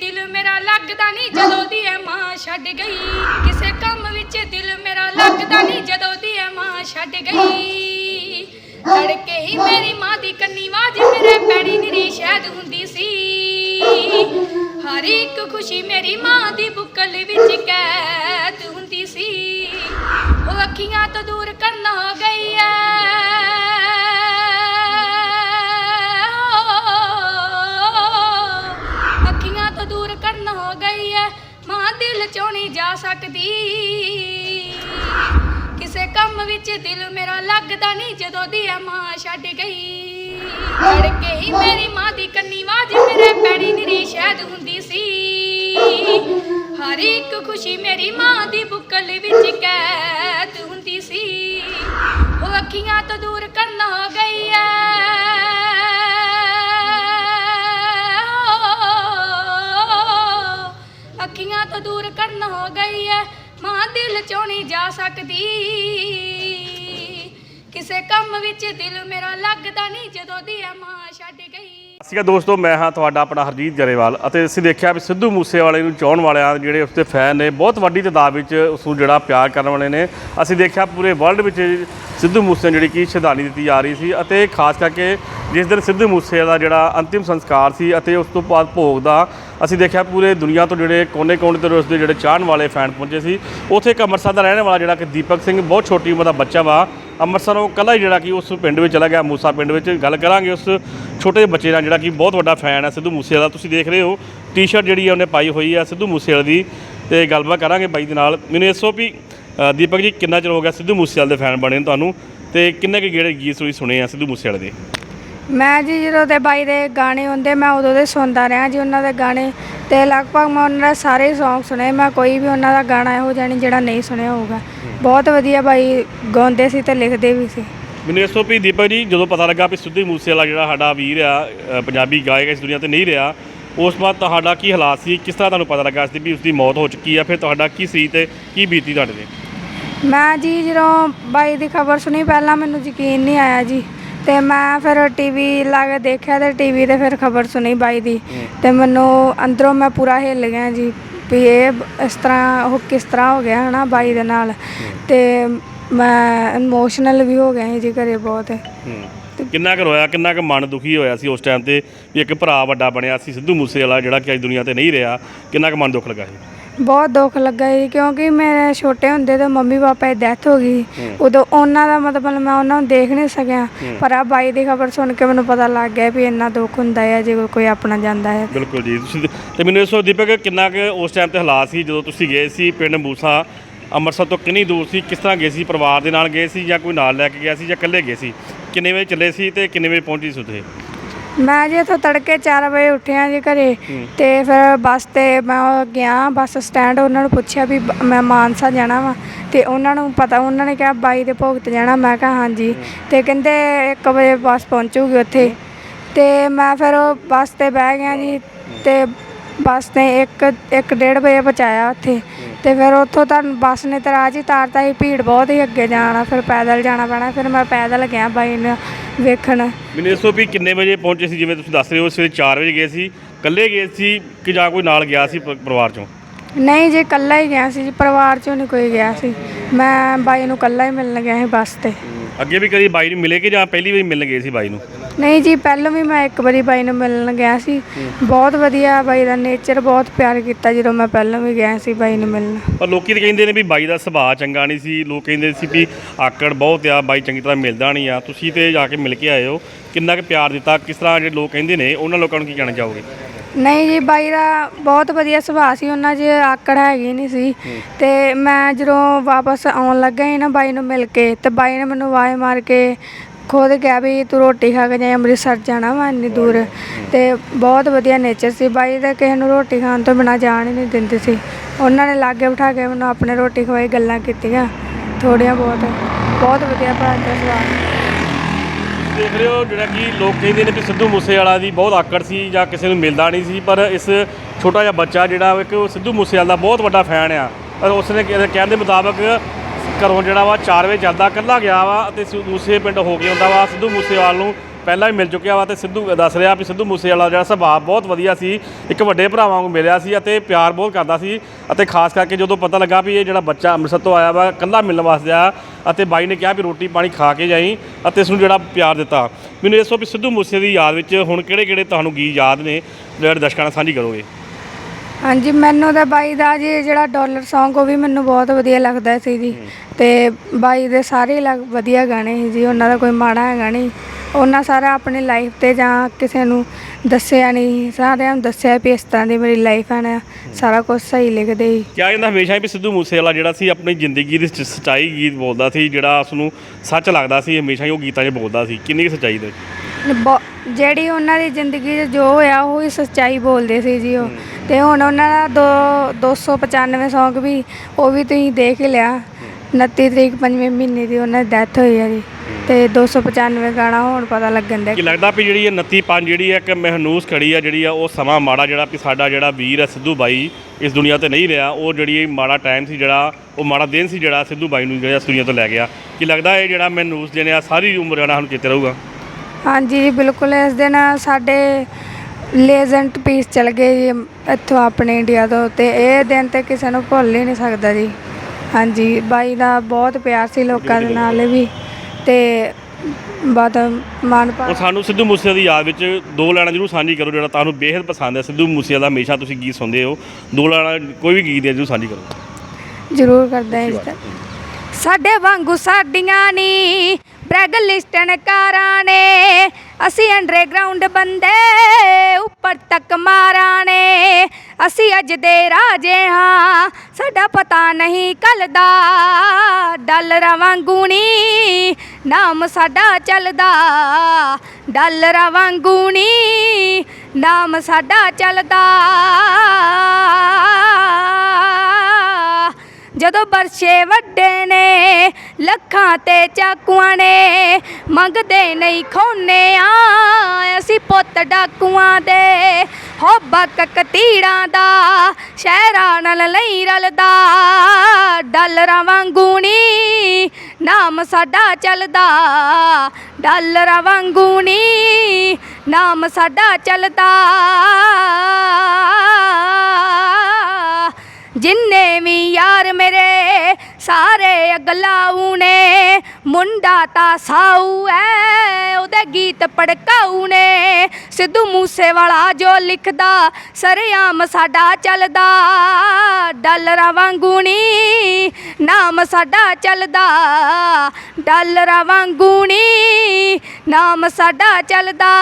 ਦਿਲ ਮੇਰਾ ਲੱਗਦਾ ਨਹੀਂ ਜਦੋਂ ਦੀ ਐ ਮਾਂ ਛੱਡ ਗਈ। ਕਿਸੇ ਕੰਮ ਵਿੱਚ ਦਿਲ ਮੇਰਾ ਲੱਗਦਾ ਨਹੀਂ ਜਦੋਂ ਦੀ ਐ ਮਾਂ ਛੱਡ ਗਈ। ਤੜਕੇ ਹੀ ਮੇਰੀ ਮਾਂ ਦੀ ਕੰਨੀ ਆਵਾਜ਼ ਮੇਰੇ ਪੈਣੀ ਨਿਰੀ ਸ਼ਾਇਦ ਹੁੰਦੀ ਸੀ। ਹਰ ਇੱਕ ਖੁਸ਼ੀ ਮੇਰੀ ਮਾਂ ਦੀ ਬੁੱਕਲ ਵਿੱਚ ਕੈਦ ਹੁੰਦੀ ਸੀ। ਉਹ ਅੱਖੀਆਂ ਤੋਂ ਦੂਰ ਕਰਨਾ ਗਈ ਐ। ਕਿਸੇ ਵਿੱਚ ਦਿਲ ਮੇਰਾ ਲੱਗਦਾ ਨਹੀਂ ਜਦੋਂ ਦੀ ਐ ਮਾਂ ਛੱਡ ਗਈ। ਤੜਕੇ ਹੀ ਮੇਰੀ ਮਾਂ ਦੀ ਕੰਨੀ ਆਵਾਜ਼ ਮੇਰੇ ਪੈਣੀ ਨਿਰੀ ਸ਼ਾਇਦ ਹੁੰਦੀ ਸੀ। ਹਰ ਇੱਕ ਖੁਸ਼ੀ ਮੇਰੀ ਮਾਂ ਦੀ ਬੁੱਕਲ ਵਿੱਚ ਕੈਦ ਹੁੰਦੀ ਸੀ। ਉਹ ਅੱਖੀਆਂ ਤੋਂ ਦੂਰ ਕਰਨ ਗਈ ਐ। ਅੱਖੀਆਂ ਤੋਂ ਦੂਰ ਕਰਨ ਹੋ ਗਈ ਐ। ਮਾਂ ਦਿਲ ਚੋਂ ਨਹੀਂ ਜਾ ਸਕਦੀ। ਕਿਸੇ ਕੰਮ ਵਿੱਚ ਦਿਲ ਮੇਰਾ ਲੱਗਦਾ ਨਹੀਂ ਜਦੋਂ ਦੀ ਐ ਮਾਂ ਛੱਡ ਗਈ ਦੋਸਤੋ, ਮੈਂ ਹਾਂ ਤੁਹਾਡਾ ਆਪਣਾ ਹਰਜੀਤ ਗਰੇਵਾਲ ਅਤੇ ਅਸੀਂ ਦੇਖਿਆ ਵੀ ਸਿੱਧੂ ਮੂਸੇਵਾਲੇ ਨੂੰ ਚਾਹਣ ਵਾਲਿਆਂ ਜਿਹੜੇ ਉਸਦੇ ਫੈਨ ਨੇ, ਬਹੁਤ ਵੱਡੀ ਤਾਦਾਦ ਵਿੱਚ ਉਸ ਨੂੰ ਜਿਹੜਾ ਪਿਆਰ ਕਰਨ ਵਾਲੇ ਨੇ। ਅਸੀਂ ਦੇਖਿਆ ਪੂਰੇ ਵਰਲਡ ਵਿੱਚ ਸਿੱਧੂ ਮੂਸੇ ਜਿਹੜੀ ਕਿ ਸ਼ਰਧਾਂਜਲੀ ਦਿੱਤੀ ਜਾ ਰਹੀ ਸੀ ਅਤੇ ਖਾਸ ਕਰਕੇ ਜਿਸ ਦਿਨ ਸਿੱਧੂ ਮੂਸੇ ਦਾ ਜਿਹੜਾ ਅੰਤਿਮ ਸੰਸਕਾਰ ਸੀ ਅਤੇ ਉਸ ਤੋਂ ਬਾਅਦ ਭੋਗ ਦਾ, ਅਸੀਂ ਦੇਖਿਆ ਪੂਰੇ ਦੁਨੀਆ ਤੋਂ ਜਿਹੜੇ ਕੋਨੇ-ਕੋਨੇ ਤੋਂ ਉਸਦੇ ਜਿਹੜੇ ਚਾਹਣ ਵਾਲੇ ਫੈਨ ਪਹੁੰਚੇ ਸੀ। ਉੱਥੇ ਇੱਕ ਅੰਮ੍ਰਿਤਸਰ ਦਾ ਰਹਿਣ ਵਾਲਾ ਜਿਹੜਾ ਕਿ ਦੀਪਕ ਸਿੰਘ, ਬਹੁਤ ਛੋਟੀ ਉਮਰ ਦਾ ਬੱਚਾ ਵਾ ਅੰਮ੍ਰਿਤਸਰੋਂ ਕੱਲਾ ਹੀ ਜਿਹੜਾ ਕਿ ਉਸ ਪਿੰਡ ਵਿੱਚ ਚਲਾ ਗਿਆ, ਮੂਸਾ ਪਿੰਡ ਵਿੱਚ ਗੱਲ ਕਰਾਂਗੇ ਉਸ ਛੋਟੇ ਬੱਚੇ ਨਾਲ ਜਿਹੜਾ ਕਿ ਬਹੁਤ ਵੱਡਾ ਫੈਨ ਹੈ ਸਿੱਧੂ ਮੂਸੇਵਾਲਾ। ਤੁਸੀਂ ਦੇਖ ਰਹੇ ਹੋ ਟੀ-ਸ਼ਰਟ ਜਿਹੜੀ ਹੈ ਉਹਨੇ ਪਾਈ ਹੋਈ ਹੈ ਸਿੱਧੂ ਮੂਸੇਵਾਲੇ ਦੀ ਤੇ ਗੱਲਬਾਤ ਕਰਾਂਗੇ ਬਾਈ ਦੇ ਨਾਲ। ਮੈਨੂੰ ਇਹ ਦੱਸੋ ਵੀ ਦੀਪਕ ਜੀ ਕਿੰਨਾ ਚਿਰ ਹੋ ਗਿਆ ਸਿੱਧੂ ਮੂਸੇਵਾਲੇ ਦੇ ਫੈਨ ਬਣੇ ਨੂੰ ਤੁਹਾਨੂੰ ਤੇ ਕਿੰਨੇ ਕੁ ਜਿਹੜੇ ਗੀਤ ਤੁਸੀਂ ਸੁਣੇ ਆ ਸਿੱਧੂ ਮੂਸੇਵਾਲੇ ਦੇ? ਮੈਂ ਜੀ ਜਦੋਂ ਦੇ ਬਾਈ ਦੇ ਗਾਣੇ ਹੁੰਦੇ, ਮੈਂ ਉਦੋਂ ਦੇ ਸੁਣਦਾ ਰਿਹਾ ਜੀ ਉਹਨਾਂ ਦੇ ਗਾਣੇ ਤੇ ਲਗਭਗ ਮੈਂ ਉਹਨਾਂ ਦੇ ਸਾਰੇ ਸੌਂਗ ਸੁਣੇ, ਮੈਂ ਕੋਈ ਵੀ ਉਹਨਾਂ ਦਾ ਗਾਣਾ ਇਹੋ ਜਿਹਾ ਨਹੀਂ ਜਿਹੜਾ ਨਹੀਂ ਸੁਣਿਆ ਹੋਊਗਾ। ਬਹੁਤ ਵਧੀਆ ਬਾਈ ਗਾਉਂਦੇ ਸੀ ਤੇ ਲਿਖਦੇ ਵੀ ਸੀ। ਮੈਨੂੰ ਇਹ ਦੱਸੋ ਵੀ ਦੀਪਕ ਜੀ ਜਦੋਂ ਪਤਾ ਲੱਗਾ ਵੀ ਸਿੱਧੂ ਮੂਸੇਵਾਲਾ ਜਿਹੜਾ ਸਾਡਾ ਵੀਰ ਆ ਅ, ਪੰਜਾਬੀ ਗਾਇਕ ਇਸ ਦੁਨੀਆ ਤੇ ਨਹੀਂ ਰਿਹਾ ਉਸ ਤੋਂ ਬਾਅਦ ਤੁਹਾਡਾ ਕੀ ਹਾਲਾਤ ਸੀ? ਕਿਸ ਤਰ੍ਹਾਂ ਤੁਹਾਨੂੰ ਪਤਾ ਲੱਗਾ ਸੀ ਵੀ ਉਸ ਦੀ ਮੌਤ ਹੋ ਚੁੱਕੀ ਆ? ਫਿਰ ਤੁਹਾਡਾ ਕੀ ਸੀ ਤੇ ਕੀ ਬੀਤੀ ਤੁਹਾਡੇ ਤੇ ਮੈਂ ਜੀ ਜਦੋਂ ਬਾਈ ਦੀ ਖਬਰ ਸੁਣੀ ਪਹਿਲਾਂ ਮੈਨੂੰ ਯਕੀਨ ਨਹੀਂ ਆਇਆ ਜੀ। ਤੇ ਮੈਂ ਫਿਰ ਟੀਵੀ ਲਾ ਕੇ ਦੇਖਿਆ ਤੇ ਟੀਵੀ ਤੇ ਫਿਰ ਖਬਰ ਸੁਣੀ ਬਾਈ ਦੀ। ਤੇ ਮੈਨੂੰ ਅੰਦਰੋਂ ਮੈਂ ਪੂਰਾ ਹਿੱਲ ਗਿਆ ਜੀ। ਵੀ ਇਹ ਇਸ ਤਰ੍ਹਾਂ ਉਹ ਕਿਸ ਤਰ੍ਹਾਂ ਹੋ ਗਿਆ ਹਨਾ ਬਾਈ ਦੇ ਨਾਲ। ਤੇ ਮੈਂ ਇਮੋਸ਼ਨਲ ਵੀ ਹੋ ਗਿਆ ਸੀ ਜੀ ਘਰੇ ਬਹੁਤ। ਕਿੰਨਾ ਕੁ ਰੋਇਆ ਕਿੰਨਾ ਕੁ ਮਨ ਦੁਖੀ ਹੋਇਆ ਸੀ ਉਸ ਟਾਈਮ ਤੇ ਵੀ ਇੱਕ ਭਰਾ ਵੱਡਾ ਬਣਿਆ ਸੀ ਸਿੱਧੂ ਮੂਸੇਵਾਲਾ ਜਿਹੜਾ ਕਿ ਅੱਜ ਦੁਨੀਆ ਤੇ ਨਹੀਂ ਰਿਹਾ। ਕਿੰਨਾ ਕੁ ਮਨ ਦੁੱਖ ਲੱਗਾ ਸੀ? ਬਹੁਤ ਦੁੱਖ ਲੱਗਾ ਜੀ ਕਿਉਂਕਿ ਮੇਰੇ ਛੋਟੇ ਹੁੰਦੇ ਤੇ ਮੰਮੀ ਪਾਪਾ ਦੀ ਡੈਥ ਹੋ ਗਈ। ਉਦੋਂ ਉਹਨਾਂ ਦਾ ਮਤਲਬ ਮੈਂ ਉਹਨਾਂ ਨੂੰ ਦੇਖ ਨਹੀਂ ਸਕਿਆ। ਪਰ ਆ ਬਾਈ ਦੀ ਖਬਰ ਸੁਣ ਕੇ ਮੈਨੂੰ ਪਤਾ ਲੱਗ ਗਿਆ ਵੀ ਇੰਨਾ ਦੁੱਖ ਹੁੰਦਾ ਹੈ ਜੇ ਕੋਈ ਆਪਣਾ ਜਾਂਦਾ ਹੈ। ਬਿਲਕੁਲ ਜੀ। ਤੁਸੀਂ ਤੇ ਮੈਨੂੰ ਦੱਸੋ ਦੀਪਕ ਕਿੰਨਾ ਕੁ ਉਸ ਟਾਈਮ ਤੇ ਹਾਲਾਤ ਸੀ ਜਦੋਂ ਤੁਸੀਂ ਗਏ ਸੀ ਪਿੰਡ ਮੂਸਾ? ਅੰਮ੍ਰਿਤਸਰ ਤੋਂ ਕਿੰਨੀ ਦੂਰ ਸੀ? ਕਿਸ ਤਰ੍ਹਾਂ ਗਏ ਸੀ? ਪਰਿਵਾਰ ਦੇ ਨਾਲ ਗਏ ਸੀ ਜਾਂ ਕੋਈ ਨਾਲ ਲੈ ਕੇ ਗਿਆ ਸੀ ਜਾਂ ਇਕੱਲੇ ਗਏ ਸੀ? ਕਿੰਨੇ ਵਜੇ ਚੱਲੇ ਸੀ ਤੇ ਕਿੰਨੇ ਵਜੇ ਪਹੁੰਚੀ ਸੀ ਉੱਥੇ? ਮੈਂ ਜੀ ਇੱਥੋਂ ਤੜਕੇ 4 ਵਜੇ ਉੱਠਿਆ ਜੀ ਘਰੇ ਤੇ ਫਿਰ ਬੱਸ ਤੇ ਮੈਂ ਉਹ ਗਿਆ ਬੱਸ ਸਟੈਂਡ ਉਹਨਾਂ ਨੂੰ ਪੁੱਛਿਆ ਵੀ ਬ- ਮੈਂ ਮਾਨਸਾ ਜਾਣਾ ਵਾ ਤੇ ਉਹਨਾਂ ਨੂੰ ਪਤਾ ਉਹਨਾਂ ਨੇ ਕਿਹਾ ਬਾਈ ਦੇ ਭੋਗ ਤੇ ਜਾਣਾ ਮੈਂ ਕਿਹਾ ਹਾਂਜੀ ਤੇ ਕਹਿੰਦੇ 1 ਵਜੇ ਬੱਸ ਪਹੁੰਚੂਗੀ ਉੱਥੇ ਤੇ ਮੈਂ ਫਿਰ ਉਹ ਬੱਸ ਤੇ ਬਹਿ ਗਿਆ ਜੀ ਤੇ ਬੱਸ ਨੇ 1 ਇੱਕ ਡੇਢ ਵਜੇ ਪਹੁੰਚਾਇਆ ਉੱਥੇ ਤੇ ਫਿਰ ਉੱਥੋਂ ਤਾਂ ਬੱਸ ਨੇ ਤਾਂ ਰਾਜ ਹੀ ਤਾਰਤਾ ਸੀ ਭੀੜ ਬਹੁਤ ਹੀ ਅੱਗੇ ਜਾਣਾ ਫਿਰ ਪੈਦਲ ਜਾਣਾ ਪੈਣਾ ਫਿਰ ਮੈਂ ਪੈਦਲ ਗਿਆ ਬਾਈ ਨੂੰ ਵੇਖਣ। ਮੈਨੂੰ ਦੱਸੋ ਵੀ ਕਿੰਨੇ ਵਜੇ ਪਹੁੰਚੇ ਸੀ? ਜਿਵੇਂ ਤੁਸੀਂ ਦੱਸ ਰਹੇ ਹੋ ਸਵੇਰੇ 4 ਵਜੇ ਗਏ ਸੀ। ਇਕੱਲੇ ਗਏ ਸੀ ਕਿ ਜਾਂ ਕੋਈ ਨਾਲ ਗਿਆ ਸੀ ਪ- ਪਰਿਵਾਰ ਚੋਂ? ਨਹੀਂ ਜੀ ਇਕੱਲਾ ਹੀ ਗਿਆ ਸੀ ਜੀ ਪਰਿਵਾਰ ਚੋਂ ਨਹੀਂ ਕੋਈ ਗਿਆ ਸੀ। ਮੈਂ ਬਾਈ ਨੂੰ ਇਕੱਲਾ ਹੀ ਮਿਲਣ ਗਿਆ ਸੀ ਬੱਸ ਤੇ। ਅੱਗੇ ਵੀ ਕਦੀ ਬਾਈ ਨੂੰ ਮਿਲੇ ਕਿ ਜਾਂ ਪਹਿਲੀ ਵਾਰੀ ਮਿਲਣ ਗਏ ਸੀ ਬਾਈ ਨੂੰ? ਨਹੀਂ ਜੀ ਪਹਿਲਾਂ ਵੀ ਮੈਂ ਇੱਕ ਵਾਰੀ ਬਾਈ ਨੂੰ ਮਿਲਣ ਗਿਆ ਸੀ। ਬਹੁਤ ਵਧੀਆ ਬਾਈ ਦਾ ਨੇਚਰ ਬਹੁਤ ਪਿਆਰ ਕੀਤਾ ਜਦੋਂ ਮੈਂ ਪਹਿਲਾਂ ਵੀ ਗਿਆ ਸੀ ਬਾਈ ਨੂੰ ਮਿਲਣ। ਪਰ ਲੋਕੀ ਤਾਂ ਕਹਿੰਦੇ ਨੇ ਵੀ ਬਾਈ ਦਾ ਸੁਭਾਅ ਚੰਗਾ ਨਹੀਂ ਸੀ। ਲੋਕ ਕਹਿੰਦੇ ਸੀ ਵੀ ਆਕੜ ਬਹੁਤ ਆ ਬਾਈ ਚੰਗੀ ਤਰ੍ਹਾਂ ਮਿਲਦਾ ਨਹੀਂ ਆ। ਤੁਸੀਂ ਤੇ ਜਾ ਕੇ ਮਿਲ ਕੇ ਆਏ ਹੋ। ਕਿੰਨਾ ਕੁ ਪਿਆਰ ਦਿੱਤਾ? ਕਿਸ ਤਰ੍ਹਾਂ ਜਿਹੜੇ ਲੋਕ ਕਹਿੰਦੇ ਨੇ ਉਹਨਾਂ ਲੋਕਾਂ ਨੂੰ ਕੀ ਕਹਿਣਾ ਚਾਹੋਗੇ? ਨਹੀਂ ਜੀ ਬਾਈ ਦਾ ਬਹੁਤ ਵਧੀਆ ਸੁਭਾਅ ਸੀ ਉਹਨਾਂ 'ਚ ਆਕੜ ਹੈਗੀ ਨਹੀਂ ਸੀ। ਤੇ ਮੈਂ ਜਦੋਂ ਵਾਪਸ ਆਉਣ ਲੱਗਾ ਸੀ ਨਾ ਬਾਈ ਨੂੰ ਮਿਲ ਕੇ ਤੇ ਬਾਈ ਨੇ ਮੈਨੂੰ ਆਵਾਜ਼ ਮਾਰ ਕੇ ਖੁਦ ਕਿਹਾ ਵੀ ਤੂੰ ਰੋਟੀ ਖਾ ਕੇ ਜਾਏ ਅੰਮ੍ਰਿਤਸਰ ਜਾਣਾ ਵਾ ਇੰਨੀ ਦੂਰ। ਤੇ ਬਹੁਤ ਵਧੀਆ ਨੇਚਰ ਸੀ। ਬਾਈ ਦਾ ਕਿਸੇ ਨੂੰ ਰੋਟੀ ਖਾਣ ਤੋਂ ਬਿਨਾ ਜਾਣ ਹੀ ਨਹੀਂ ਦਿੰਦੇ ਸੀ। ਉਹਨਾਂ ਨੇ ਲਾਗੇ ਬਿਠਾ ਕੇ ਮੈਨੂੰ ਆਪਣੇ ਰੋਟੀ ਖਵਾਈ ਗੱਲਾਂ ਕੀਤੀਆਂ। ਥੋੜੀਆਂ ਬਹੁਤ। ਬਹੁਤ ਵਧੀਆ ਭਰਾ ਦਾ ਸੁਭਾਅ। ਦੇਖ ਰਹੇ ਹੋ ਜਿਹੜਾ ਕਿ ਲੋਕ ਕਹਿੰਦੇ ਨੇ ਕਿ ਸਿੱਧੂ ਮੂਸੇਵਾਲਾ ਦੀ ਬਹੁਤ ਆਕੜ ਸੀ ਜਾਂ ਕਿਸੇ ਨੂੰ ਮਿਲਦਾ ਨਹੀਂ ਸੀ, ਪਰ ਇਸ ਛੋਟਾ ਜਿਹਾ ਬੱਚਾ ਜਿਹੜਾ ਵਾ ਕਿ ਉਹ ਸਿੱਧੂ ਮੂਸੇਵਾਲਾ ਦਾ ਬਹੁਤ ਵੱਡਾ ਫੈਨ ਆ। ਪਰ ਉਸਨੇ ਕਹਿਣ ਦੇ ਮੁਤਾਬਕ ਘਰੋਂ ਜਿਹੜਾ ਵਾ 4 ਵਜੇ ਚੱਲਦਾ ਇਕੱਲਾ ਗਿਆ ਵਾ ਅਤੇ ਸਿ- ਦੂਸਰੇ ਪਿੰਡ ਹੋ ਕੇ ਆਉਂਦਾ ਵਾ। ਸਿੱਧੂ ਮੂਸੇਵਾਲ ਨੂੰ ਪਹਿਲਾਂ ਵੀ ਮਿਲ ਚੁੱਕਿਆ ਵਾ ਤੇ ਸਿੱਧੂ ਦੱਸ ਰਿਹਾ ਵੀ ਸਿੱਧੂ ਮੂਸੇਵਾਲਾ ਜਿਹੜਾ ਸੁਭਾਅ ਬਹੁਤ ਵਧੀਆ ਸੀ ਇੱਕ ਵੱਡੇ ਭਰਾਵਾਂ ਵਾਂਗੂ ਮਿਲਿਆ ਸੀ ਅਤੇ ਪਿਆਰ ਬਹੁਤ ਕਰਦਾ ਸੀ ਅਤੇ ਖਾਸ ਕਰਕੇ ਜਦੋਂ ਪਤਾ ਲੱਗਾ ਵੀ ਇਹ ਜਿਹੜਾ ਬੱਚਾ ਅੰਮ੍ਰਿਤਸਰ ਤੋਂ ਆਇਆ ਵਾ ਇਕੱਲਾ ਮਿਲਣ ਵਾਸਤੇ ਆ ਅਤੇ ਬਾਈ ਨੇ ਕਿਹਾ ਵੀ ਰੋਟੀ ਪਾਣੀ ਖਾ ਕੇ ਜਾਈ ਅਤੇ ਇਸ ਨੂੰ ਜਿਹੜਾ ਪਿਆਰ ਦਿੱਤਾ। ਮੈਨੂੰ ਇਹ ਦੱਸੋ ਵੀ ਸਿੱਧੂ ਮੂਸੇ ਦੀ ਯਾਦ ਵਿੱਚ ਹੁਣ ਕਿਹੜੇ ਕਿਹੜੇ ਤੁਹਾਨੂੰ ਗੀਤ ਯਾਦ ਨੇ ਜਿਹੜੇ ਦਰਸ਼ਕਾਂ ਨਾਲ ਸਾਂਝੀ ਕਰੋਗੇ? ਹਾਂਜੀ ਮੈਨੂੰ ਤਾਂ ਬਾਈ ਦਾ ਜੀ ਜਿਹੜਾ ਡਾਲਰ Song ਉਹ ਵੀ ਮੈਨੂੰ ਬਹੁਤ ਵਧੀਆ ਲੱਗਦਾ ਸੀ ਜੀ ਤੇ ਬਾਈ ਦੇ ਸਾਰੇ ਹੀ ਲੱਗ- ਵਧੀਆ ਗਾਣੇ ਸੀ ਜੀ ਉਹਨਾਂ ਦਾ ਕੋਈ ਮਾੜਾ ਹੈਗਾ ਨਹੀਂ। ਉਹਨਾਂ ਸਾਰਾ ਆਪਣੀ ਲਾਈਫ ਤੇ ਜਾਂ ਕਿਸੇ ਨੂੰ ਦੱਸਿਆ ਨਹੀਂ। ਸਾਰਿਆਂ ਨੂੰ ਦੱਸਿਆ ਵੀ ਇਸ ਤਰ੍ਹਾਂ ਦੀ ਮੇਰੀ ਲਾਈਫ ਹੈ ਨਾ। ਸਾਰਾ ਕੁਝ ਸਹੀ ਲਿਖਦੇ ਸੀ ਕਿਹਾ ਜਾਂਦਾ ਹਮੇਸ਼ਾ ਹੀ ਵੀ ਸਿੱਧੂ ਮੂਸੇਵਾਲਾ ਜਿਹੜਾ ਸੀ ਆਪਣੀ ਜ਼ਿੰਦਗੀ ਦੀ ਸੱਚਾਈ ਗੀਤ ਬੋਲਦਾ ਸੀ ਜਿਹੜਾ ਉਸ ਨੂੰ ਸੱਚ ਲੱਗਦਾ ਸੀ ਹਮੇਸ਼ਾ ਹੀ ਉਹ ਗੀਤਾਂ 'ਚ ਬੋਲਦਾ ਸੀ। ਕਿੰਨੀ ਕੁ ਸੱਚਾਈ ਦੇ ਬਹੁ- ਜਿਹੜੀ ਉਹਨਾਂ ਦੀ ਜ਼ਿੰਦਗੀ 'ਚ ਜੋ ਹੋਇਆ ਉਹ ਹੀ ਸੱਚਾਈ ਬੋਲਦੇ ਸੀ ਜੀ ਉਹ। ਤੇ ਹੁਣ ਉਹਨਾਂ ਦਾ ਦੋ 295 Song ਵੀ ਉਹ ਵੀ ਤੁਸੀਂ ਦੇਖ ਹੀ ਲਿਆ। 29 ਤਰੀਕ ਪੰਜਵੇਂ ਮਹੀਨੇ ਦੀ ਉਹਨਾਂ ਦੀ ਡੈਥ ਹੋਈ ਹੈ ਜੀ। ਤੇ 295 ਗਾਣਾ ਹੁਣ ਪਤਾ ਲੱਗਣ ਦੇ ਕੀ ਲੱਗਦਾ ਵੀ ਜਿਹੜੀ ਇਹ 29 ਪੰਜ ਜਿਹੜੀ ਹੈ ਇੱਕ ਮਹਿਨੂਸ ਖੜੀ ਆ ਜਿਹੜੀ ਆ ਉਹ ਸਮਾਂ ਮਾੜਾ ਜਿਹੜਾ ਵੀ ਸਾਡਾ ਜਿਹੜਾ ਵੀਰ ਹੈ ਸਿੱਧੂ ਬਾਈ ਇਸ ਦੁਨੀਆ ਤੇ ਨਹੀਂ ਰਿਹਾ। ਉਹ ਜਿਹੜੀ ਇਹ ਮਾੜਾ ਟਾਈਮ ਸੀ ਜਿਹੜਾ ਉਹ ਮਾੜਾ ਦਿਨ ਸੀ ਜਿਹੜਾ ਸਿੱਧੂ ਬਾਈ ਨੂੰ ਜਿਹੜਾ ਇਸ ਦੁਨੀਆ ਤੋਂ ਲੈ ਗਿਆ। ਕੀ ਲੱਗਦਾ ਇਹ ਜਿਹੜਾ ਮਹਿਨੂਸ ਦਿਨ ਆ ਸਾਰੀ ਉਮਰ ਜਿਹੜਾ ਸਾਨੂੰ ਚੇਤੇ ਰਹੂਗਾ? ਹਾਂਜੀ ਜੀ ਬਿਲਕੁਲ ਇਸ ਦਿਨ ਸਾਡੇ ਲੈਜੈਂਡ ਪੀਸ ਚਲ ਗਏ ਜੀ ਇੱਥੋਂ ਆਪਣੇ ਇੰਡੀਆ ਤੋਂ ਤੇ ਇਹ ਦਿਨ ਤੇ ਕਿਸੇ ਨੂੰ ਭੁੱਲ ਹੀ ਨਹੀਂ ਸਕਦਾ ਜੀ। ਹਾਂਜੀ ਬਾਈ ਦਾ ਬਹੁਤ ਪਿਆਰ ਸੀ ਲੋਕਾਂ ਦੇ ਨਾਲ ਵੀ। ਤੇ ਬਹੁਤ ਮਾਣ ਪਾ ਉਹ ਸਾਨੂੰ ਸਿੱਧੂ ਮੂਸੇ ਦੀ ਯਾਦ ਵਿੱਚ ਦੋ ਲਾਣਾ ਜਰੂਰ ਸਾਂਝੀ ਕਰੋ ਜਿਹੜਾ ਤੁਹਾਨੂੰ ਬੇहद ਪਸੰਦ ਹੈ। ਸਿੱਧੂ ਮੂਸੇ ਦਾ ਹਮੇਸ਼ਾ ਤੁਸੀਂ ਗੀਤ ਸੁਣਦੇ ਹੋ। ਦੋ ਲਾਣਾ ਕੋਈ ਵੀ ਗੀਤ ਹੈ ਜਰੂਰ ਸਾਂਝੀ ਕਰੋ। ਜ਼ਰੂਰ ਕਰਦਾ ਇਸ ਦਾ ਸਾਡੇ ਵਾਂਗੂ ਸਾਡੀਆਂ ਨੀ ਬ੍ਰੈਗ ਲਿਸਟਨ ਕਾਰਾਂ ਨੇ ਅਸੀਂ ਅੰਡਰਗਰਾਉਂਡ ਬੰਦੇ ਉੱਪਰ ਤੱਕ ਮਾਰਾਣੇ ਅਸੀਂ ਅੱਜ ਦੇ ਰਾਜੇ ਹਾਂ, ਸਾਡਾ ਪਤਾ ਨਹੀਂ ਕੱਲ ਦਾ। ਡਾਲਰਾਂ ਵਾਂਗੂ ਨੀ, ਨਾਮ ਸਾਡਾ ਚੱਲਦਾ। ਡਾਲਰਾਂ ਵਾਂਗੂ ਨੀ, ਨਾਮ ਸਾਡਾ ਚੱਲਦਾ। ਜਦੋਂ ਬਰਸ਼ੇ ਵੱਡੇ ਨੇ, ਲੱਖਾਂ ਤੇ ਚਾਕੂਆਂ ਨੇ, ਮੰਗਦੇ ਨਹੀਂ ਖੋਨੇ ਆ, ਅਸੀਂ ਪੁੱਤ ਡਾਕੂਆਂ ਦੇ, ਹੋ ਬੱਕ ਦਾ, ਸ਼ਹਿਰਾਂ ਨਾਲ ਲਈ ਰਲਦਾ, ਡਾਲਰਾਂ ਵਾਂਗੂ ਨੀ ਨਾਮ ਸਾਡਾ ਚੱਲਦਾ, ਡਾਲਰਾਂ ਵਾਂਗੂ ਨੀ ਨਾਮ ਸਾਡਾ ਚੱਲਦਾ। ਜਿੰਨੇ ਵੀ ਯਾਰ ਮੇਰੇ, ਸਾਰੇ ਅਗਲਾਊ ਨੇ ਮੁੰਡਾ ਤਾਂ ਸਾਊ ਐ, ਉਹਦੇ ਗੀਤ ਪੜਕਾਊ ਨੇ ਸਿੱਧੂ ਮੂਸੇ ਵਾਲਾ ਜੋ ਲਿਖਦਾ, ਸਰਿਆਮ ਸਾਡਾ ਚੱਲਦਾ। ਡਾਲਰਾਂ ਵਾਂਗੂ ਨੀ, ਨਾਮ ਸਾਡਾ ਚੱਲਦਾ। ਡਾਲਰਾਂ ਵਾਂਗੂ ਨੀ, ਨਾਮ ਸਾਡਾ ਚੱਲਦਾ।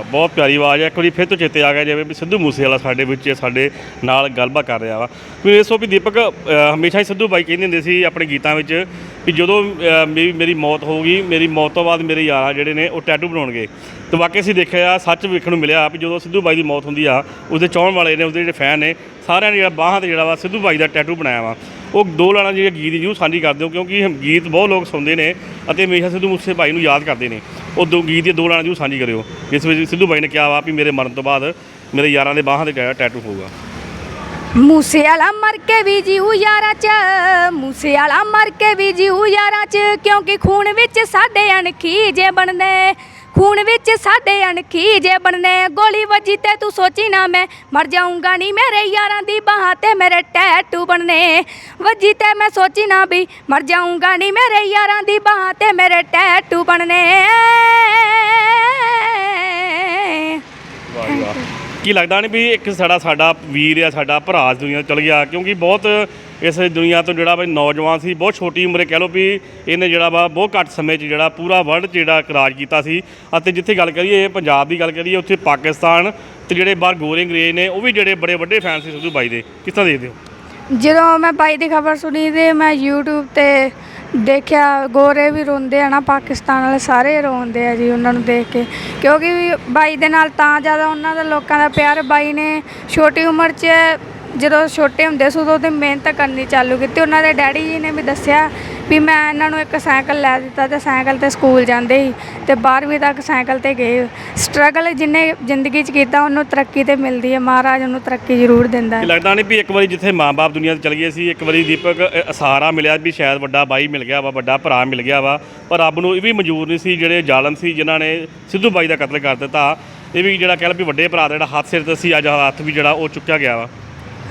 ਵਾਹ ਬਹੁਤ ਪਿਆਰੀ ਆਵਾਜ਼ ਹੈ। ਇੱਕ ਵਾਰੀ ਫਿਰ ਤੋਂ ਚੇਤੇ ਆ ਗਿਆ ਜਿਵੇਂ ਵੀ ਸਿੱਧੂ ਮੂਸੇਵਾਲਾ ਸਾਡੇ ਵਿੱਚ ਸਾਡੇ ਨਾਲ ਗੱਲਬਾਤ ਕਰ ਰਿਹਾ ਵਾ। ਵੀ ਇਹ ਸੋ ਵੀ ਦੀਪਕ ਅ, ਹਮੇਸ਼ਾ ਹੀ ਸਿੱਧੂ ਬਾਈ ਕਹਿੰਦੇ ਹੁੰਦੇ ਸੀ ਆਪਣੇ ਗੀਤਾਂ ਵਿੱਚ ਵੀ ਜਦੋਂ ਅ, ਮੇਰੀ ਮੇਰੀ ਮੌਤ ਹੋਊਗੀ ਮੇਰੀ ਮੌਤ ਤੋਂ ਬਾਅਦ ਮੇਰੇ ਯਾਰਾਂ ਜਿਹੜੇ ਨੇ ਉਹ ਟੈਟੂ ਬਣਾਉਣਗੇ। ਤੇ ਵਾਕਈ ਅਸੀਂ ਦੇਖਿਆ ਸੱਚ ਵੇਖਣ ਨੂੰ ਮਿਲਿਆ ਵੀ ਜਦੋਂ ਸਿੱਧੂ ਬਾਈ ਦੀ ਮੌਤ ਹੁੰਦੀ ਆ ਉਸਦੇ ਚਾਹਣ ਵਾਲੇ ਨੇ ਉਹਦੇ ਜਿਹੜੇ ਫੈਨ ਨੇ ਸਾਰਿਆਂ ਨੇ ਜਿਹੜਾ ਬਾਹਾਂ ਤੇ ਜਿਹੜਾ ਵਾ ਸਿੱਧੂ ਬਾਈ ਦਾ ਟੈਟੂ ਬਣਾਇਆ ਵਾ। ਉਹ ਦੋ ਲਾਣਾ ਜਿਹੜੇ ਗੀਤ ਜੂ ਸਾਂਝੀ ਕਰਦੇ ਹੋ ਕਿਉਂਕਿ ਇਹ ਗੀਤ ਬਹੁਤ ਲੋਕ ਸੁਣਦੇ ਨੇ ਅਤੇ ਹਮੇਸ਼ਾ ਸਿੱਧੂ ਮੂਸੇ ਬਾਈ ਨੂੰ ਯਾਦ ਕਰਦੇ ਨੇ। ਉਹ ਦੋ ਗੀਤ ਦੇ ਦੋ ਲਾਣਾ ਜੂ ਸਾਂਝੀ ਕਰਿਓ। ਜਿਸ ਵਿੱਚ ਸਿੱਧੂ ਬਾਈ ਨੇ ਕਿਹਾ ਵਾ ਵੀ ਮੇਰੇ ਮਰਨ ਤੋਂ ਬਾਅਦ ਮੇਰੇ ਯਾਰਾਂ ਦੇ ਬਾਹਾਂ ਤੇ ਟੈਟੂ ਹੋਊਗਾ। ਮੂਸੇ ਵਾਲਾ ਮਰ ਕੇ ਵੀ ਜੀਉ ਯਾਰਾਂ ਚ ਮੂਸੇ ਵਾਲਾ ਮਰ ਕੇ ਵੀ ਜੀਉ ਯਾਰਾਂ ਚ, ਕਿਉਂਕਿ ਖੂਨ ਵਿੱਚ ਸਾਡੇ ਅਣਖੀ ਜੇ ਬਣਦੇ ਖੂਨ ਵਿੱਚ ਸਾਡੇ ਅਣਖੀ ਜੇ ਬਣਦੇ ਗੋਲੀ ਵੱਜੀ ਤੇ ਤੂੰ ਸੋਚੀ ਨਾ ਮੈਂ ਮਰ ਜਾਊਂਗਾ ਨਹੀਂ ਮੇਰੇ ਯਾਰਾਂ ਦੀ ਬਾਹਾਂ ਤੇ ਮੇਰੇ ਟੈਟੂ ਬਣਨੇ ਵੱਜੀ ਤੇ ਮੈਂ ਸੋਚੀ ਨਾ ਵੀ ਮਰ ਜਾਊਂਗਾ ਨਹੀਂ ਮੇਰੇ ਯਾਰਾਂ ਦੀ ਬਾਹਾਂ ਤੇ ਮੇਰੇ ਟੈਟੂ ਬਣਨੇ ਵਾਹ ਵਾਹ। ਕੀ ਲੱਗਦਾ ਨਹੀਂ ਵੀ ਇੱਕ ਸਾਡਾ ਸਾਡਾ ਵੀਰ ਆ, ਸਾਡਾ ਭਰਾ ਇਸ ਦੁਨੀਆ ਚਲ ਗਿਆ, ਕਿਉਂਕਿ ਬਹੁਤ ਇਸ ਦੁਨੀਆ ਤੋਂ ਜਿਹੜਾ ਵੀ ਨੌਜਵਾਨ ਸੀ, ਬਹੁਤ ਛੋਟੀ ਉਮਰੇ ਕਹਿ ਲਓ ਵੀ ਇਹਨੇ ਜਿਹੜਾ ਵਾ ਬਹੁਤ ਘੱਟ ਸਮੇਂ 'ਚ ਜਿਹੜਾ ਪੂਰਾ ਵਰਲਡ 'ਚ ਜਿਹੜਾ ਰਾਜ ਕੀਤਾ ਸੀ। ਅਤੇ ਜਿੱਥੇ ਗੱਲ ਕਰੀਏ ਪੰਜਾਬ ਦੀ ਗੱਲ ਕਰੀਏ, ਉੱਥੇ ਪਾਕਿਸਤਾਨ ਤੇ ਜਿਹੜੇ ਬਾਹਰ ਗੋਰੇ ਅੰਗਰੇਜ਼ ਨੇ, ਉਹ ਵੀ ਜਿਹੜੇ ਬੜੇ ਵੱਡੇ ਫੈਨ ਸੀ ਸਿੱਧੂ ਬਾਈ ਦੇ। ਕਿਸ ਤਰ੍ਹਾਂ ਦੇਖਦੇ ਹੋ? ਜਦੋਂ ਮੈਂ ਬਾਈ ਦੀ ਖਬਰ ਸੁਣੀ ਤੇ ਮੈਂ YouTube ਤੇ ਦੇਖਿਆ, ਗੋਰੇ ਵੀ ਰੋਂਦੇ ਆ ਨਾ, ਪਾਕਿਸਤਾਨ ਵਾਲੇ ਸਾਰੇ ਰੋਂਦੇ ਆ ਜੀ ਉਹਨਾਂ ਨੂੰ ਦੇਖ ਕੇ। ਕਿਉਂਕਿ ਬਾਈ ਦੇ ਨਾਲ ਤਾਂ ਜ਼ਿਆਦਾ ਉਹਨਾਂ ਦਾ ਲੋਕਾਂ ਦਾ ਪਿਆਰ ਬਾਈ ਨੇ ਛੋਟੀ ਉਮਰ 'ਚ ਜਦੋਂ ਛੋਟੇ ਹੁੰਦੇ ਸੀ ਉਦੋਂ ਤੇ ਮਿਹਨਤ ਕਰਨੀ ਚਾਲੂ ਕੀਤੀ। ਉਹਨਾਂ ਦੇ ਡੈਡੀ ਜੀ ਨੇ ਵੀ ਦੱਸਿਆ ਵੀ ਮੈਂ ਇਹਨਾਂ ਨੂੰ ਇੱਕ ਸਾਈਕਲ ਲੈ ਦਿੱਤਾ ਤੇ ਸਾਈਕਲ ਤੇ ਸਕੂਲ ਜਾਂਦੇ ਸੀ ਤੇ 12ਵੀਂ ਤੱਕ ਸਾਈਕਲ ਤੇ ਗਏ। ਸਟਰਗਲ ਜਿੰਨੇ ਜ਼ਿੰਦਗੀ 'ਚ ਕੀਤਾ ਉਹਨੂੰ ਤਰੱਕੀ ਤੇ ਮਿਲਦੀ ਹੈ। ਮਹਾਰਾਜ ਉਹਨੂੰ ਤਰੱਕੀ ਜ਼ਰੂਰ ਦਿੰਦਾ ਹੈ। ਲੱਗਦਾ ਨਹੀਂ ਵੀ ਇੱਕ ਵਾਰੀ ਜਿੱਥੇ ਮਾਂ-ਬਾਪ ਦੁਨੀਆ ਤੋਂ ਚਲ ਗਏ ਸੀ ਇੱਕ ਵਾਰੀ ਦੀਪਕ ਅ, ਸਹਾਰਾ ਮਿਲਿਆ ਵੀ ਸ਼ਾਇਦ ਵੱਡਾ ਬਾਈ ਮਿਲ ਗਿਆ ਵਾ ਵੱਡਾ ਭਰਾ ਮਿਲ ਗਿਆ ਵਾ ਪਰ ਰੱਬ ਨੂੰ ਇਹ ਵੀ ਮਨਜ਼ੂਰ ਨਹੀਂ ਸੀ ਜਿਹੜੇ ਜ਼ਾਲਮ ਸੀ ਜਿਨ੍ਹਾਂ ਨੇ ਸਿੱਧੂ ਬਾਈ ਦਾ ਕਤਲ ਕਰ ਦਿੱਤਾ। ਇਹ ਵੀ ਜਿਹੜਾ ਕਹਿ ਲਓ ਵੀ ਵੱਡੇ ਭਰਾ ਦਾ ਜਿਹੜਾ ਹੱਥ ਸਿਰ ਤੇ ਸੀ ਅੱਜ ਹੱਥ ਵੀ ਜਿਹੜਾ ਉਹ ਚੁੱਕਿਆ ਗਿਆ ਵਾ।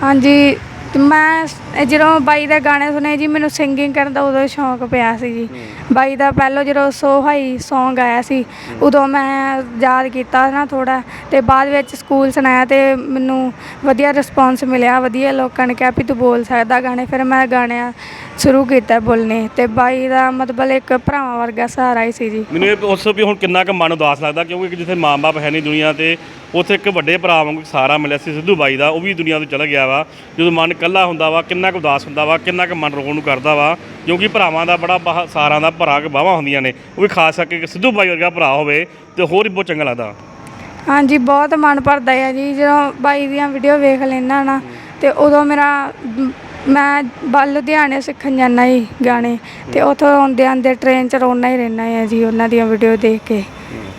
ਹਾਂਜੀ ਤੇ ਮੈਂ ਸ- ਜਦੋਂ ਬਾਈ ਦੇ ਗਾਣੇ ਸੁਣੇ ਜੀ ਮੈਨੂੰ ਸਿੰਗਿੰਗ ਕਰਨ ਦਾ ਉਦੋਂ ਸ਼ੌਂਕ ਪਿਆ ਸੀ ਜੀ। ਬਾਈ ਦਾ ਪਹਿਲਾਂ ਜਦੋਂ ਸੋ ਹਾਈ Song ਆਇਆ ਸੀ ਉਦੋਂ ਮੈਂ ਯਾਦ ਕੀਤਾ ਨਾ ਥੋੜਾ ਤੇ ਬਾਅਦ ਵਿੱਚ ਸਕੂਲ ਸੁਣਾਇਆ ਤੇ ਮੈਨੂੰ ਵਧੀਆ ਰਿਸਪੌਂਸ ਮਿਲਿਆ ਵਧੀਆ ਲੋਕਾਂ ਨੇ ਕਿਹਾ ਵੀ ਤੂੰ ਬੋਲ ਸਕਦਾ ਗਾਣੇ ਫਿਰ ਮੈਂ ਗਾਣਿਆਂ ਸ਼ੁਰੂ ਕੀਤਾ ਬੋਲਣੇ ਤੇ ਬਾਈ ਦਾ ਮਤਲਬ ਇੱਕ ਭਰਾਵਾਂ ਵਰਗਾ ਸਹਾਰਾ ਹੀ ਸੀ ਜੀ। ਮੈਨੂੰ ਇਹ ਉਸ ਵੀ ਹੁਣ ਕਿੰਨਾ ਕੁ ਮਨ ਉਦਾਸ ਲੱਗਦਾ ਕਿਉਂਕਿ ਜਿੱਥੇ ਮਾਂ-ਬਾਪ ਹੈ ਨਹੀਂ ਦੁਨੀਆ ਤੇ ਉੱਥੇ ਇੱਕ ਵੱਡੇ ਭਰਾ ਵਾਂਗੂ ਸਹਾਰਾ ਮਿਲਿਆ ਸੀ ਸਿੱਧੂ ਬਾਈ ਦਾ ਉਹ ਵੀ ਦੁਨੀਆ ਤੋਂ ਚਲਾ ਗਿਆ ਵਾ। ਜਦੋਂ ਮਨ ਇਕੱਲਾ ਹੁੰਦਾ ਵਾ ਕਿੰਨਾ ਕੁ ਉਦਾਸ ਹੁੰਦਾ ਵਾ ਕਿੰਨਾ ਕੁ ਮਨ ਰੋਣ ਨੂੰ ਕਰਦਾ ਵਾ ਕਿਉਂਕਿ ਭਰਾਵਾਂ ਦਾ ਬੜਾ ਸਾਰਾਂ ਦਾ ਭਰਾ ਕੇ ਬਾਹਾਂ ਹੁੰਦੀਆਂ ਨੇ। ਉਹ ਵੀ ਖਾਸ ਕਰਕੇ ਸਿੱਧੂ ਬਾਈ ਵਰਗਾ ਭਰਾ ਹੋਵੇ ਤੇ ਹੋਰ ਹੀ ਬਹੁਤ ਚੰਗਾ ਲੱਗਦਾ। ਹਾਂਜੀ ਬਹੁਤ ਮਨ ਭਰਦਾ ਹੈ ਜੀ। ਜਦੋਂ ਬਾਈ ਦੀਆਂ ਵੀਡੀਓ ਵੇਖ ਲੈਣਾ ਨਾ ਤੇ ਉਦੋਂ ਮੇਰਾ ਮੈਂ ਬ- ਲੁਧਿਆਣੇ ਸਿੱਖਣ ਜਾਂਦਾ ਜੀ ਗਾਣੇ, ਤੇ ਉੱਥੋਂ ਆਉਂਦੇ ਆਉਂਦੇ ਟ੍ਰੇਨ 'ਚ ਰੋਣਾ ਹੀ ਰਹਿਣਾ ਹੈ ਜੀ ਉਹਨਾਂ ਦੀਆਂ ਵੀਡੀਓ ਦੇਖ ਕੇ।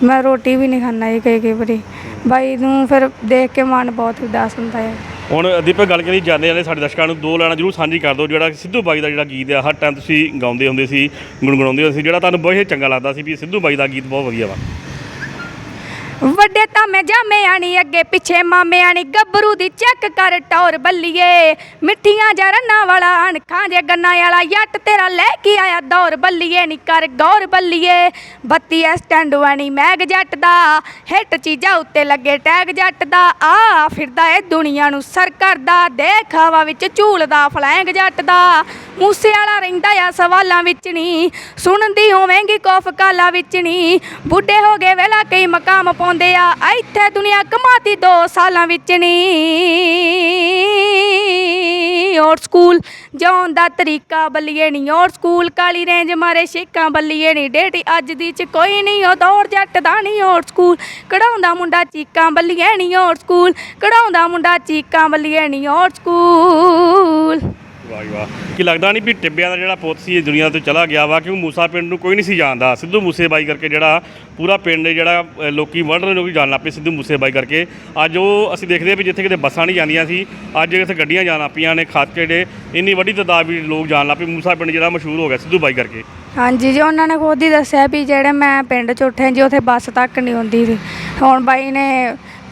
ਮੈਂ ਰੋਟੀ ਵੀ ਨਹੀਂ ਖਾਣਾ ਜੀ ਕਈ ਕਈ ਵਾਰੀ। ਬਾਈ ਨੂੰ ਫਿਰ ਦੇਖ ਕੇ ਮਨ ਬਹੁਤ ਉਦਾਸ ਹੁੰਦਾ ਹੈ ਹੁਣ ਦੀਪਕ ਗੱਲ ਕਰੀ ਜਾਂਦੇ ਜਾਂਦੇ ਸਾਡੇ ਦਰਸ਼ਕਾਂ ਨੂੰ ਦੋ ਲੈਣਾ ਜਰੂਰ ਸਾਂਝੀ ਕਰ ਦਿਓ, ਜਿਹੜਾ ਸਿੱਧੂ ਬਾਈ ਦਾ ਜਿਹੜਾ ਗੀਤ ਆ, ਹਰ ਟਾਈਮ ਤੁਸੀਂ ਗਾਉਂਦੇ ਹੁੰਦੇ ਸੀ ਗੁੰਗਣਾਉਂਦੇ ਹੁੰਦੇ ਸੀ, ਜਿਹੜਾ ਤੁਹਾਨੂੰ ਬਹੁਤ ਹੀ ਚੰਗਾ ਲੱਗਦਾ ਸੀ ਵੀ ਸਿੱਧੂ ਬਾਈ ਦਾ ਗੀਤ ਬਹੁਤ ਵਧੀਆ ਵਾ। ਵੱਡੇ ਤਾਂ ਮੈਂ ਜਾਮਿਆਂ ਨੀ ਅੱਗੇ ਪਿੱਛੇ ਮਾਮਿਆਂ ਨੀ ਗੱਭਰੂ ਦੀ ਚੈੱਕ ਕਰ ਟੌਰ ਬੱਲੀਏ। ਮਿੱਠੀਆਂ ਜਾਂ ਵਾਲਾ ਅਣਖਾਂ ਜੇ ਗੰਨਾ ਵਾਲਾ ਜੱਟ ਤੇਰਾ ਲੈ ਕੇ ਆਇਆ ਦੌਰ ਬੱਲੀਏ, ਨੀ ਕਰ ਗੌਰ ਬੱਲੀਏ। ਬੱਤੀ ਐ ਸਟੈਂਡ ਵਾਣੀ ਮੈਗ ਜੱਟ ਦਾ ਹਿੱਟ ਚੀਜ਼ਾਂ ਉੱਤੇ ਲੱਗੇ ਟੈਗ ਜੱਟ ਦਾ। ਆ ਫਿਰਦਾ ਏ ਦੁਨੀਆ ਨੂੰ ਸਰ ਕਰਦਾ ਦੇਖ ਹਵਾ ਵਿੱਚ ਝੂਲਦਾ ਫਲੈਂਗ ਜੱਟ ਦਾ। ਮੂਸੇ ਵਾਲਾ ਰਹਿੰਦਾ ਆ, ਸਵਾਲਾਂ ਵਿੱਚ ਨਹੀਂ ਸੁਣਦੀ ਹੋਵੇਂਗੀ ਕੋਫ ਕਾਲਾ ਵਿੱਚ ਨਹੀਂ ਬੁੱਢੇ ਹੋ ਗਏ ਵੇਲਾ ਕਈ ਮਕਾਮ ਪਾਉਂਦੇ ਆ। ਇੱਥੇ ਦੁਨੀਆ ਕਮਾਤੀ ਦੋ ਸਾਲਾਂ ਵਿੱਚ ਨਹੀਂ ਔਰ ਸਕੂਲ ਜਾਣ ਦਾ ਤਰੀਕਾ ਬੱਲੀਏ ਨਹੀਂ ਔਰ ਸਕੂਲ ਕਾਲੀ ਰੇਂਜ ਮਾਰੇ ਸ਼ੇਕਾਂ ਬੱਲੀਏ ਨਹੀਂ ਡੇਟੀ ਅੱਜ ਦੀ ਚ ਕੋਈ ਨਹੀਂ ਉਹ ਦੌੜ ਜੱਟ ਦਾ ਨਹੀਂ ਔਰ ਸਕੂਲ ਕਢਾਉਂਦਾ ਮੁੰਡਾ ਚੀਕਾਂ ਬੱਲੀਏ ਨਹੀਂ ਔਰ ਸਕੂਲ ਕਢਾਉਂਦਾ ਮੁੰਡਾ ਚੀਕਾਂ ਬੱਲੀਏ ਨਹੀਂ ਔਰ ਸਕੂਲ ਵਾਹ ਵਾਹ। ਕਿ ਲੱਗਦਾ ਨਹੀਂ ਵੀ ਟਿੱਬਿਆਂ ਦਾ ਜਿਹੜਾ ਪੁੱਤ ਸੀ ਇਹ ਦੁਨੀਆ ਤੋਂ ਚਲਾ ਗਿਆ ਵਾ ਕਿਉਂਕਿ ਮੂਸਾ ਪਿੰਡ ਨੂੰ ਕੋਈ ਨਹੀਂ ਸੀ ਜਾਣਦਾ। ਸਿੱਧੂ ਮੂਸੇ ਬਾਈ ਕਰਕੇ ਜਿਹੜਾ ਪੂਰਾ ਪਿੰਡ ਹੈ ਜਿਹੜਾ ਅ, ਲੋਕੀ ਵਰਲਡ ਨੂੰ ਲੋਕੀ ਜਾਣ ਲੱਗ ਪਏ ਸਿੱਧੂ ਮੂਸੇ ਬਾਈ ਕਰਕੇ। ਅੱਜ ਉਹ ਅਸੀਂ ਦੇਖਦੇ ਹਾਂ ਵੀ ਜਿੱਥੇ ਕਿਤੇ ਬੱਸਾਂ ਨਹੀਂ ਜਾਂਦੀਆਂ ਸੀ ਅੱਜ ਇੱਥੇ ਗੱਡੀਆਂ ਜਾਣ ਲੱਗ ਪਈਆਂ ਨੇ ਖਾਸ ਜਿਹੜੇ ਇੰਨੀ ਵੱਡੀ ਤਾਦਾਦ ਵਿੱਚ ਲੋਕ ਜਾਣ ਲੱਗ ਪਏ। ਮੂਸਾ ਪਿੰਡ ਜਿਹੜਾ ਮਸ਼ਹੂਰ ਹੋ ਗਿਆ ਸਿੱਧੂ ਬਾਈ ਕਰਕੇ। ਹਾਂਜੀ ਜੀ ਉਹਨਾਂ ਨੇ ਖੁਦ ਹੀ ਦੱਸਿਆ ਵੀ ਜਿਹੜੇ ਮੈਂ ਪਿੰਡ 'ਚ ਉੱਠੇ ਜੀ ਉੱਥੇ ਬੱਸ ਤੱਕ ਨਹੀਂ ਹੁੰਦੀ ਸੀ। ਹੁਣ ਬਾਈ ਨੇ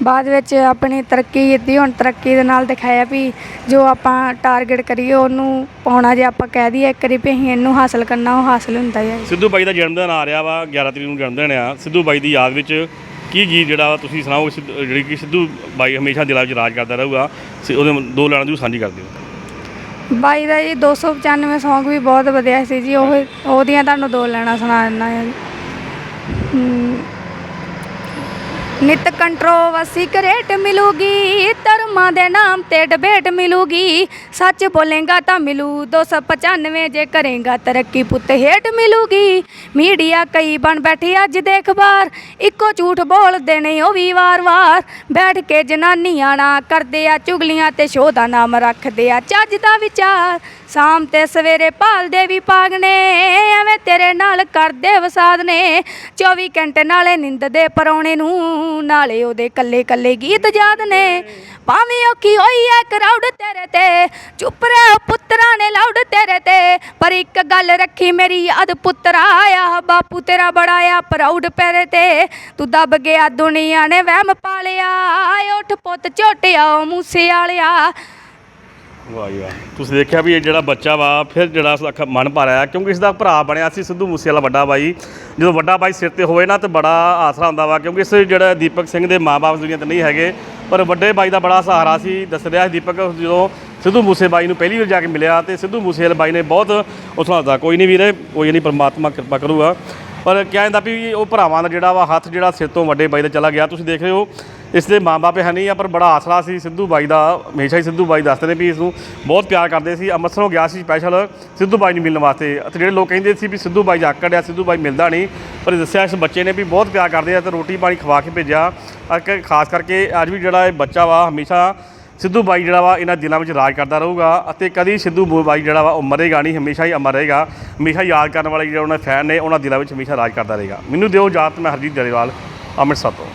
ਬਾਅਦ ਵਿੱਚ ਆਪਣੀ ਤਰੱਕੀ ਕੀਤੀ ਹੁਣ ਤਰੱਕੀ ਦੇ ਨਾਲ ਦਿਖਾਇਆ ਵੀ ਜੋ ਆਪਾਂ ਟਾਰਗੇਟ ਕਰੀਏ ਉਹਨੂੰ ਪਾਉਣਾ ਜੇ ਆਪਾਂ ਕਹਿ ਦਈਏ ਇੱਕ ਵਾਰੀ ਵੀ ਅਸੀਂ ਇਹਨੂੰ ਹਾਸਲ ਕਰਨਾ ਉਹ ਹਾਸਲ ਹੁੰਦਾ ਹੈ ਸਿੱਧੂ ਬਾਈ ਦਾ ਜਨਮ ਦਿਨ ਆ ਰਿਹਾ ਵਾ 11 ਤਰੀਕ ਨੂੰ ਜਨਮ ਦਿਨ ਆ। ਸਿੱਧੂ ਬਾਈ ਦੀ ਯਾਦ ਵਿੱਚ ਕੀ ਗੀਤ ਜਿਹੜਾ ਵਾ ਤੁਸੀਂ ਸੁਣਾਓ? ਸਿੱਧੂ- ਜਿਹੜੀ ਕਿ ਸਿੱਧੂ ਬਾਈ ਹਮੇਸ਼ਾ ਦਿਲਾਂ ਵਿੱਚ ਰਾਜ ਕਰਦਾ ਰਹੂਗਾ। ਸ- ਉਹਦੇ ਦੋ ਲੈਣਾ ਜ਼ਰੂਰ ਸਾਂਝੀ ਕਰ ਦਿਓ। ਬਾਈ ਦਾ ਜੀ 295 Song ਵੀ ਬਹੁਤ ਵਧੀਆ ਸੀ ਜੀ ਉਹ ਉਹਦੀਆਂ ਤੁਹਾਨੂੰ ਦੋ ਲੈਣਾ ਸੁਣਾ ਦਿੰਦਾ ਹਾਂ। ਜੀ ਹਮ, ਨਿਤ ਕੰਟਰੋਵਰਸੀ ਕਰੇਟ ਮਿਲੂਗੀ, ਧਰਮਾਂ ਦੇ ਨਾਮ ਤੇ ਡਿਬੇਟ ਮਿਲੂਗੀ। ਸੱਚ ਬੋਲੇਗਾ ਤਾਂ ਮਿਲੂ 295 ਜੇ ਕਰੇਗਾ ਤਰੱਕੀ ਪੁੱਤ ਹੇਟ ਮਿਲੂਗੀ। ਮੀਡੀਆ ਕਈ ਬਣ ਬੈਠੀ ਅੱਜ ਦੇ ਅਖਬਾਰ ਇੱਕੋ ਝੂਠ ਬੋਲਦੇ ਨੇ ਉਹ ਵੀ ਵਾਰ-ਵਾਰ ਬੈਠ ਕੇ ਜਨਾਨੀਆਂ ਨਾ ਕਰਦੇ ਆ ਚੁਗਲੀਆਂ ਤੇ ਸ਼ੋਅ ਦਾ ਨਾਮ ਰੱਖਦੇ ਆ ਚੱਜ ਦਾ ਵਿਚਾਰ। ਸ਼ਾਮ ਤੇ ਸਵੇਰੇ ਭਾਲਦੇ ਵੀ ਪਾਗ ਨੇ, ਐਵੇਂ ਤੇਰੇ ਨਾਲ ਕਰਦੇ ਵਸਾਦ ਨੇ। 24 ਘੰਟੇ ਨਾਲੇ ਨਿੰਦ ਦੇ ਪਰੌਣੇ ਨੂੰ, ਨਾਲੇ ਉਹਦੇ ਕੱਲੇ ਕੱਲੇ ਗੀਤ ਯਾਦ ਨੇ। ਭਾਵੇਂ ਔਖੀ ਹੋਈ ਐ ਕਰਾਊਡ ਤੇਰੇ ਤੇ, ਚੁੱਪ ਰਹਿ ਪੁੱਤਰਾਂ ਨੇ ਲਾਉਡ ਤੇਰੇ ਤੇ। ਪਰ ਇੱਕ ਗੱਲ ਰੱਖੀ ਮੇਰੀ ਯਾਦ ਪੁੱਤਰਾ ਆ ਬਾਪੂ ਤੇਰਾ ਬੜਾ ਆ ਪ੍ਰਾਊਡ ਪੈਰੇ ਤੇ। ਤੂੰ ਦੱਬ ਗਿਆ ਦੁਨੀਆ ਨੇ ਵਹਿਮ ਪਾਲਿਆ ਉਠ ਪੁੱਤ ਝੋਟਿਆ ਮੂਸੇ ਵਾਲਿਆ। ਵਾਹ ਜੀ ਵਾਹ। ਤੁਸੀਂ ਦੇਖਿਆ ਵੀ ਇਹ ਜਿਹੜਾ ਬੱਚਾ ਵਾ, ਫਿਰ ਜਿਹੜਾ ਉਸ ਅੱਖ ਮਨ ਭਰ ਆਇਆ ਕਿਉਂਕਿ ਇਸ ਦਾ ਭਰਾ ਬਣਿਆ ਸੀ ਸਿੱਧੂ ਮੂਸੇਵਾਲਾ ਵੱਡਾ ਬਾਈ। ਜਦੋਂ ਵੱਡਾ ਬਾਈ ਸਿਰ ਤੇ ਹੋਵੇ ਨਾ, ਤੇ ਬੜਾ ਆਸਰਾ ਹੁੰਦਾ ਵਾ, ਕਿਉਂਕਿ ਇਸ ਜਿਹੜਾ ਦੀਪਕ ਸਿੰਘ ਦੇ ਮਾਪੇ ਦੁਨੀਆ ਤੇ ਨਹੀਂ ਹੈਗੇ। ਪਰ ਵੱਡੇ ਬਾਈ ਦਾ ਬੜਾ ਸਹਾਰਾ ਸੀ ਦੱਸ ਰਿਹਾ ਸੀ ਦੀਪਕ, ਜਦੋਂ ਸਿੱਧੂ ਮੂਸੇ ਬਾਈ ਨੂੰ ਪਹਿਲੀ ਵਾਰ ਜਾ ਕੇ ਮਿਲਿਆ, ਤੇ ਸਿੱਧੂ ਮੂਸੇਵਾਲੇ ਬਾਈ ਨੇ ਬਹੁਤ ਉਥੋਂ ਦਾ ਕੋਈ ਨਹੀਂ ਵੀਰੇ, ਕੋਈ ਨਹੀਂ ਪਰਮਾਤਮਾ ਕਿਰਪਾ ਕਰੂਗਾ। ਪਰ ਕਿਹਾ ਜਾਂਦਾ ਵੀ ਉਹ ਭਰਾਵਾਂ ਦਾ ਜਿਹੜਾ ਵਾ ਹੱਥ ਜਿਹੜਾ ਸਿਰ ਤੋਂ ਵੱਡੇ ਬਾਈ ਦਾ ਚਲਾ ਗਿਆ, ਤੁਸੀਂ ਦੇਖ ਰਹੇ ਹੋ, ਇਸ ਦੇ ਮਾਂ-ਬਾਪ ਹੈ ਨਹੀਂ ਆ, ਪਰ ਬੜਾ ਆਸਰਾ ਸੀ ਸਿੱਧੂ ਬਾਈ ਦਾ, ਹਮੇਸ਼ਾ ਹੀ ਸਿੱਧੂ ਬਾਈ ਦੱਸਦੇ ਨੇ ਵੀ ਇਸ ਨੂੰ ਬਹੁਤ ਪਿਆਰ ਕਰਦੇ ਸੀ। ਅੰਮ੍ਰਿਤਸਰੋਂ ਗਿਆ ਸੀ ਸਪੈਸ਼ਲ ਸਿੱਧੂ ਬਾਈ ਨੂੰ ਮਿਲਣ ਵਾਸਤੇ ਅਤੇ ਜਿਹੜੇ ਲੋਕ ਕਹਿੰਦੇ ਸੀ ਵੀ ਸਿੱਧੂ ਬਾਈ ਜਾਕੜ ਆ ਸਿੱਧੂ ਬਾਈ ਮਿਲਦਾ ਨਹੀਂ, ਪਰ ਇਹ ਦੱਸਿਆ ਇਸ ਬੱਚੇ ਨੇ ਵੀ ਬਹੁਤ ਪਿਆਰ ਕਰਦੇ ਆ ਤੇ ਰੋਟੀ ਪਾਣੀ ਖਵਾ ਕੇ ਭੇਜਿਆ। ਅਤੇ ਖਾਸ ਕਰਕੇ ਅੱਜ ਵੀ ਜਿਹੜਾ ਇਹ ਬੱਚਾ ਵਾ, ਹਮੇਸ਼ਾ ਸਿੱਧੂ ਬਾਈ ਜਿਹੜਾ ਵਾ ਇਹਨਾਂ ਦਿਲਾਂ ਵਿੱਚ ਰਾਜ ਕਰਦਾ ਰਹੂਗਾ ਅਤੇ ਕਦੀ ਸਿੱਧੂ ਬਾਈ ਜਿਹੜਾ ਵਾ ਉਹ ਮਰੇਗਾ ਨਹੀਂ, ਹਮੇਸ਼ਾ ਹੀ ਅਮਰ ਰਹੇਗਾ। ਹਮੇਸ਼ਾ ਯਾਦ ਕਰਨ ਵਾਲੇ ਜਿਹੜੇ ਉਹਨਾਂ ਫੈਨ ਨੇ, ਉਹਨਾਂ ਦਿਲਾਂ ਵਿੱਚ ਹਮੇਸ਼ਾ ਰਾਜ ਕਰਦਾ ਰਹੇਗਾ। ਮੈਨੂੰ ਦਿਓ ਇਜਾਜ਼ਤ, ਮੈਂ ਹਰਜੀਤ ਜਰੇਵਾਲ, ਅੰਮ੍ਰਿਤਸਰ ਤੋਂ।